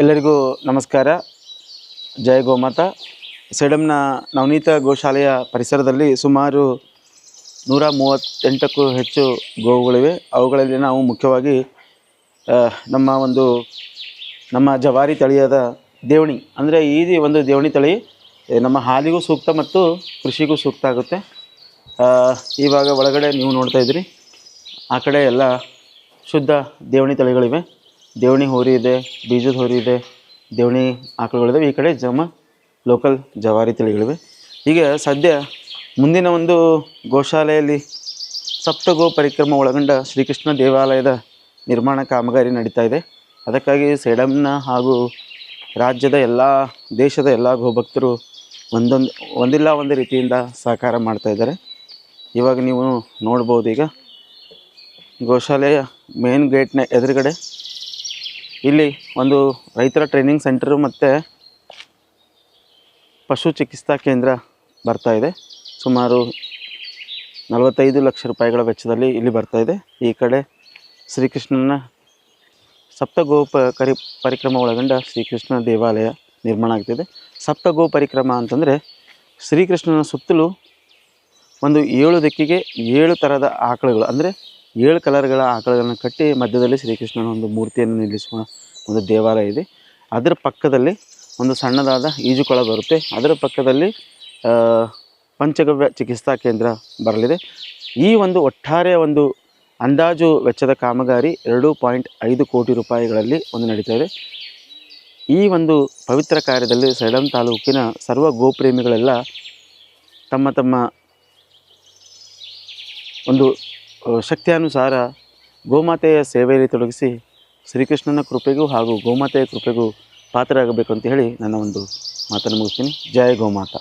ಎಲ್ಲರಿಗೂ ನಮಸ್ಕಾರ. ಜಯ ಗೋಮಾತ. ಸೇಡಂನ ನವನೀತ ಗೋಶಾಲೆಯ ಪರಿಸರದಲ್ಲಿ ಸುಮಾರು ನೂರ ಮೂವತ್ತೆಂಟಕ್ಕೂ ಹೆಚ್ಚು ಗೋವುಗಳಿವೆ. ಅವುಗಳಲ್ಲಿ ನಾವು ಮುಖ್ಯವಾಗಿ ನಮ್ಮ ಒಂದು, ನಮ್ಮ ಜವಾರಿ ತಳಿಯಾದ ದೇವಣಿ, ಅಂದರೆ ಈ ಒಂದು ದೇವಣಿ ತಳಿ ನಮ್ಮ ಹಾಲಿಗೂ ಸೂಕ್ತ ಮತ್ತು ಕೃಷಿಗೂ ಸೂಕ್ತ ಆಗುತ್ತೆ. ಇವಾಗ ಒಳಗಡೆ ನೀವು ನೋಡ್ತಾ ಇದ್ದೀರಿ. ಆ ಕಡೆ ಎಲ್ಲ ಶುದ್ಧ ದೇವಣಿ ತಳಿಗಳಿವೆ. ದೇವಣಿ ಹೋರಿ ಇದೆ, ಬೀಜದ ಹೋರಿ ಇದೆ, ದೇವಣಿ ಆಕಳುಗಳಿದ್ದಾವೆ ಈ ಕಡೆ ಜಮ ಲೋಕಲ್ ಜವಾರಿ ತಳಿಗಳಿವೆ. ಈಗ ಸದ್ಯ ಮುಂದಿನ ಒಂದು ಗೋಶಾಲೆಯಲ್ಲಿ ಸಪ್ತ ಗೋ ಪರಿಕ್ರಮ ಒಳಗೊಂಡ ಶ್ರೀಕೃಷ್ಣ ದೇವಾಲಯದ ನಿರ್ಮಾಣ ಕಾಮಗಾರಿ ನಡೀತಾ ಇದೆ. ಅದಕ್ಕಾಗಿ ಸೇಡಂನ ಹಾಗೂ ರಾಜ್ಯದ ಎಲ್ಲ, ದೇಶದ ಎಲ್ಲ ಗೋಭಕ್ತರು ಒಂದೊಂದು, ಒಂದಿಲ್ಲ ಒಂದು ರೀತಿಯಿಂದ ಸಹಕಾರ ಮಾಡ್ತಾ ಇದ್ದಾರೆ. ಇವಾಗ ನೀವು ನೋಡ್ಬೋದು ಈಗ ಗೋಶಾಲೆಯ ಮೇನ್ ಗೇಟ್ನ ಎದುರುಗಡೆ ಇಲ್ಲಿ ಒಂದು ರೈತರ ಟ್ರೈನಿಂಗ್ ಸೆಂಟರು ಮತ್ತು ಪಶು ಚಿಕಿತ್ಸಾ ಕೇಂದ್ರ ಬರ್ತಾ ಇದೆ. ಸುಮಾರು ನಲವತ್ತೈದು ಲಕ್ಷ ರೂಪಾಯಿಗಳ ವೆಚ್ಚದಲ್ಲಿ ಇಲ್ಲಿ ಬರ್ತಾ ಇದೆ. ಈ ಕಡೆ ಶ್ರೀಕೃಷ್ಣನ ಸಪ್ತಗೋ ಪ ಕರಿ ಪರಿಕ್ರಮ ಒಳಗೊಂಡ ಶ್ರೀಕೃಷ್ಣ ದೇವಾಲಯ ನಿರ್ಮಾಣ ಆಗ್ತಿದೆ. ಸಪ್ತಗೋ ಪರಿಕ್ರಮ ಅಂತಂದರೆ ಶ್ರೀಕೃಷ್ಣನ ಸುತ್ತಲೂ ಒಂದು ಏಳು ದಿಕ್ಕಿಗೆ ಏಳು ಥರದ ಆಕಳುಗಳು, ಅಂದರೆ ಏಳು ಕಲರ್ಗಳ ಆಕಳಗಳನ್ನು ಕಟ್ಟಿ ಮಧ್ಯದಲ್ಲಿ ಶ್ರೀಕೃಷ್ಣನ ಒಂದು ಮೂರ್ತಿಯನ್ನು ನಿಲ್ಲಿಸುವ ಒಂದು ದೇವಾಲಯ ಇದೆ. ಅದರ ಪಕ್ಕದಲ್ಲಿ ಒಂದು ಸಣ್ಣದಾದ ಈಜುಕೊಳ ಬರುತ್ತೆ. ಅದರ ಪಕ್ಕದಲ್ಲಿ ಪಂಚಗವ್ಯ ಚಿಕಿತ್ಸಾ ಕೇಂದ್ರ ಬರಲಿದೆ. ಈ ಒಂದು ಒಟ್ಟಾರೆ ಒಂದು ಅಂದಾಜು ವೆಚ್ಚದ ಕಾಮಗಾರಿ ಎರಡು ಪಾಯಿಂಟ್ ಐದು ಕೋಟಿ ರೂಪಾಯಿಗಳಲ್ಲಿ ಒಂದು ನಡೀತಾ ಇದೆ. ಈ ಒಂದು ಪವಿತ್ರ ಕಾರ್ಯದಲ್ಲಿ ಸೈಡಂ ತಾಲೂಕಿನ ಸರ್ವ ಗೋಪ್ರೇಮಿಗಳೆಲ್ಲ ತಮ್ಮ ತಮ್ಮ ಒಂದು ಶಕ್ತಿಯಾನುಸಾರ ಗೋಮಾತೆಯ ಸೇವೆಯಲ್ಲಿ ತೊಡಗಿಸಿ ಶ್ರೀಕೃಷ್ಣನ ಕೃಪೆಗೂ ಹಾಗೂ ಗೋಮಾತೆಯ ಕೃಪೆಗೂ ಪಾತ್ರರಾಗಬೇಕು ಅಂತ ಹೇಳಿ ನನ್ನ ಒಂದು ಮಾತನ್ನು ಮುಗಿಸ್ತೀನಿ. ಜಯ ಗೋಮಾತಾ.